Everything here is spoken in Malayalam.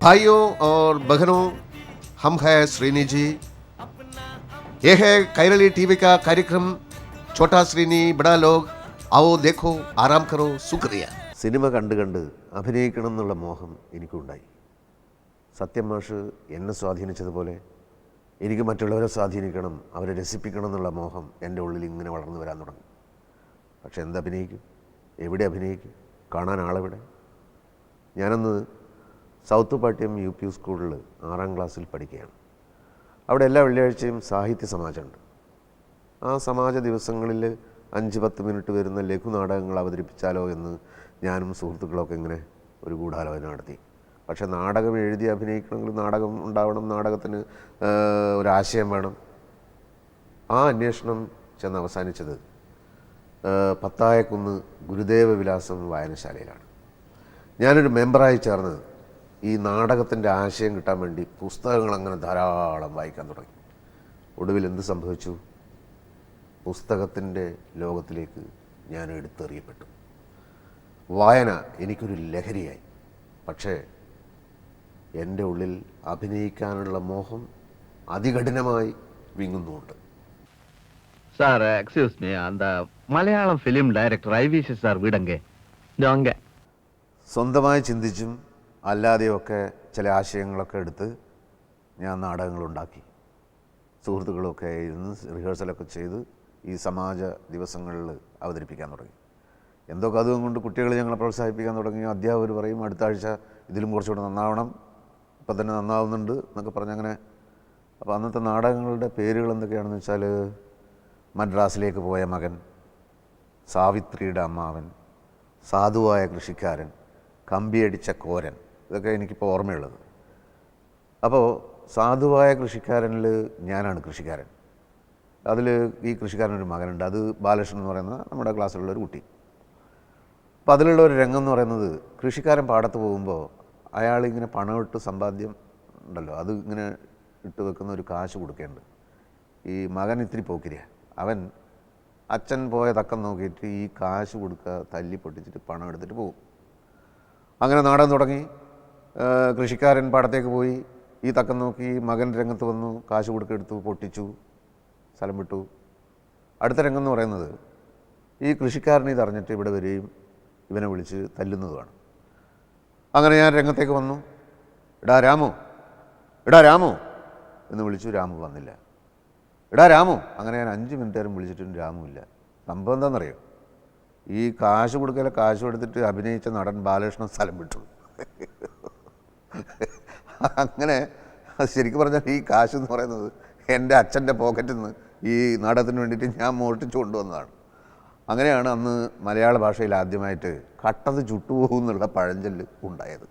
भाइयों और बहनों हम हैं श्रीनी जी ये है कैरली टीवी का कार्यक्रम छोटा श्रीनी बड़ा लोग आओ देखो आराम करो शुक्रिया സിനിമ കണ്ട് കണ്ട് അഭിനയിക്കണം എന്നുള്ള മോഹം എനിക്കുണ്ടായി സത്യം മാഷ് എന്നെ സ്വാധീനിച്ചതുപോലെ എനിക്ക് മറ്റുള്ളവരെ സ്വാധീനിക്കണം അവരെ രസിപ്പിക്കണം എന്നുള്ള മോഹം എൻ്റെ ഉള്ളിൽ ഇങ്ങനെ വളർന്നു വരാൻ തുടങ്ങി പക്ഷെ എന്ത് അഭിനയിക്കും എവിടെ അഭിനയിക്കും? കാണാൻ ആളെവിടെ? ഞാനന്ന് സൗത്ത് പാട്യം യു പി സ്കൂളിൽ ആറാം ക്ലാസ്സിൽ പഠിക്കുകയാണ്. അവിടെ എല്ലാ വെള്ളിയാഴ്ചയും സാഹിത്യ സമാജമുണ്ട്. ആ സമാജ ദിവസങ്ങളിൽ അഞ്ച് പത്ത് മിനിറ്റ് വരുന്ന ലഘുനാടകങ്ങൾ അവതരിപ്പിച്ചാലോ എന്ന് ഞാനും സുഹൃത്തുക്കളൊക്കെ ഇങ്ങനെ ഒരു ഗൂഢാലോചന നടത്തി. പക്ഷേ നാടകം എഴുതി അഭിനയിക്കണമെങ്കിൽ നാടകം ഉണ്ടാവണം നാടകത്തിന് ഒരാശയം വേണം. ആ അന്വേഷണം ചെന്ന് അവസാനിച്ചത് പത്തായക്കുന്ന് ഗുരുദേവ വിലാസം വായനശാലയിലാണ്. ഞാനൊരു മെമ്പറായി ചേർന്ന് ഈ നാടകത്തിന്റെ ആശയം കിട്ടാൻ വേണ്ടി പുസ്തകങ്ങൾ അങ്ങനെ ധാരാളം വായിക്കാൻ തുടങ്ങി. ഒടുവിൽ എന്ത് സംഭവിച്ചു? പുസ്തകത്തിന്റെ ലോകത്തിലേക്ക് ഞാൻ എടുത്തെറിയപ്പെട്ടു. വായന എനിക്കൊരു ലഹരിയായി. പക്ഷേ എന്റെ ഉള്ളിൽ അഭിനയിക്കാനുള്ള മോഹം അതികഠിനമായി വിങ്ങുന്നുമുണ്ട്. சார் எக்ஸ்கியூஸ் மீ அந்த Malayalam film director IVC sir வீடங்க அங்க സ്വന്തമായി ചിന്തിച്ചും അല്ലാതെയൊക്കെ ചില ആശയങ്ങളൊക്കെ എടുത്ത് ഞാൻ നാടകങ്ങളുണ്ടാക്കി സുഹൃത്തുക്കളൊക്കെ ഇരുന്ന് റിഹേഴ്സലൊക്കെ ചെയ്ത് ഈ സമാജ ദിവസങ്ങളിൽ അവതരിപ്പിക്കാൻ തുടങ്ങി എന്തൊക്കെ അതും കൊണ്ട് കുട്ടികൾ ഞങ്ങളെ പ്രോത്സാഹിപ്പിക്കാൻ തുടങ്ങി അധ്യാപകർ പറയും അടുത്ത ആഴ്ച ഇതിലും കുറച്ചുകൂടെ നന്നാവണം ഇപ്പം തന്നെ നന്നാവുന്നുണ്ട് എന്നൊക്കെ പറഞ്ഞങ്ങനെ അപ്പോൾ അന്നത്തെ നാടകങ്ങളുടെ പേരുകൾ എന്തൊക്കെയാണെന്ന് വെച്ചാൽ മദ്രാസിലേക്ക് പോയ മകൻ സാവിത്രിയുടെ അമ്മാവൻ സാധുവായ കൃഷിക്കാരൻ കമ്പിയടിച്ച കോരൻ ഇതൊക്കെ എനിക്കിപ്പോൾ ഓർമ്മയുള്ളത്. അപ്പോൾ സാധുവായ കൃഷിക്കാരനിൽ ഞാനാണ് കൃഷിക്കാരൻ. അതിൽ ഈ കൃഷിക്കാരനൊരു മകനുണ്ട്. അത് ബാലകൃഷ്ണൻ എന്ന് പറയുന്ന നമ്മുടെ ക്ലാസ്സിലുള്ള ഒരു കുട്ടി. അപ്പോൾ അതിലുള്ള ഒരു രംഗം എന്ന് പറയുന്നത് കൃഷിക്കാരൻ പാടത്ത് പോകുമ്പോൾ അയാൾ ഇങ്ങനെ പണമിട്ട് സമ്പാദ്യം ഉണ്ടല്ലോ. അത് ഇങ്ങനെ ഇട്ട് വെക്കുന്ന ഒരു കാശ് കൊടുക്കേണ്ടത്. ഈ മകൻ ഇത്തിരി പോക്കിരിയ. അവൻ അച്ഛൻ പോയ തക്കം നോക്കിയിട്ട് ഈ കാശ് കൊടുക്കുക തല്ലി പൊട്ടിച്ചിട്ട് പണം എടുത്തിട്ട് പോകും അങ്ങനെ നാടൻ തുടങ്ങി. കൃഷിക്കാരൻ പാടത്തേക്ക് പോയി. ഈ തക്കം നോക്കി മകൻ രംഗത്ത് വന്നു കാശ് കൊടുക്കെടുത്തു പൊട്ടിച്ചു സ്ഥലം വിട്ടു. അടുത്ത രംഗം എന്ന് പറയുന്നത് ഈ കൃഷിക്കാരൻ ഇതറിഞ്ഞിട്ട് ഇവിടെ വരികയും ഇവനെ വിളിച്ച് തല്ലുന്നതുമാണ് അങ്ങനെ ഞാൻ രംഗത്തേക്ക് വന്നു. ഇടാ രാമു ഇടാ രാമു എന്ന് വിളിച്ചു. രാമു വന്നില്ല. എടാ രാമു അങ്ങനെ ഞാൻ അഞ്ച് മിനിറ്റ് നേരം വിളിച്ചിട്ടും ഇല്ല. സംഭവം എന്താണെന്നറിയോ ഈ കാശ് കൊടുക്കല കാശ് കൊടുത്തിട്ട് അഭിനയിച്ച നടൻ ബാലകൃഷ്ണൻ സ്ഥലം വിട്ടു. അങ്ങനെ ശരിക്കും പറഞ്ഞാൽ ഈ കാശ് എന്ന് പറയുന്നത് എന്റെ അച്ഛന്റെ പോക്കറ്റിൽ നിന്ന് ഈ നാടകത്തിന് വേണ്ടിയിട്ട് ഞാൻ മോഷ്ടിച്ചു കൊണ്ടുവന്നതാണ്. അങ്ങനെയാണ് അന്ന് മലയാള ഭാഷയിൽ ആദ്യമായിട്ട് കട്ടത് ചുട്ടുപോകുന്നുള്ള പഴഞ്ചൊല്ല് ഉണ്ടായത്.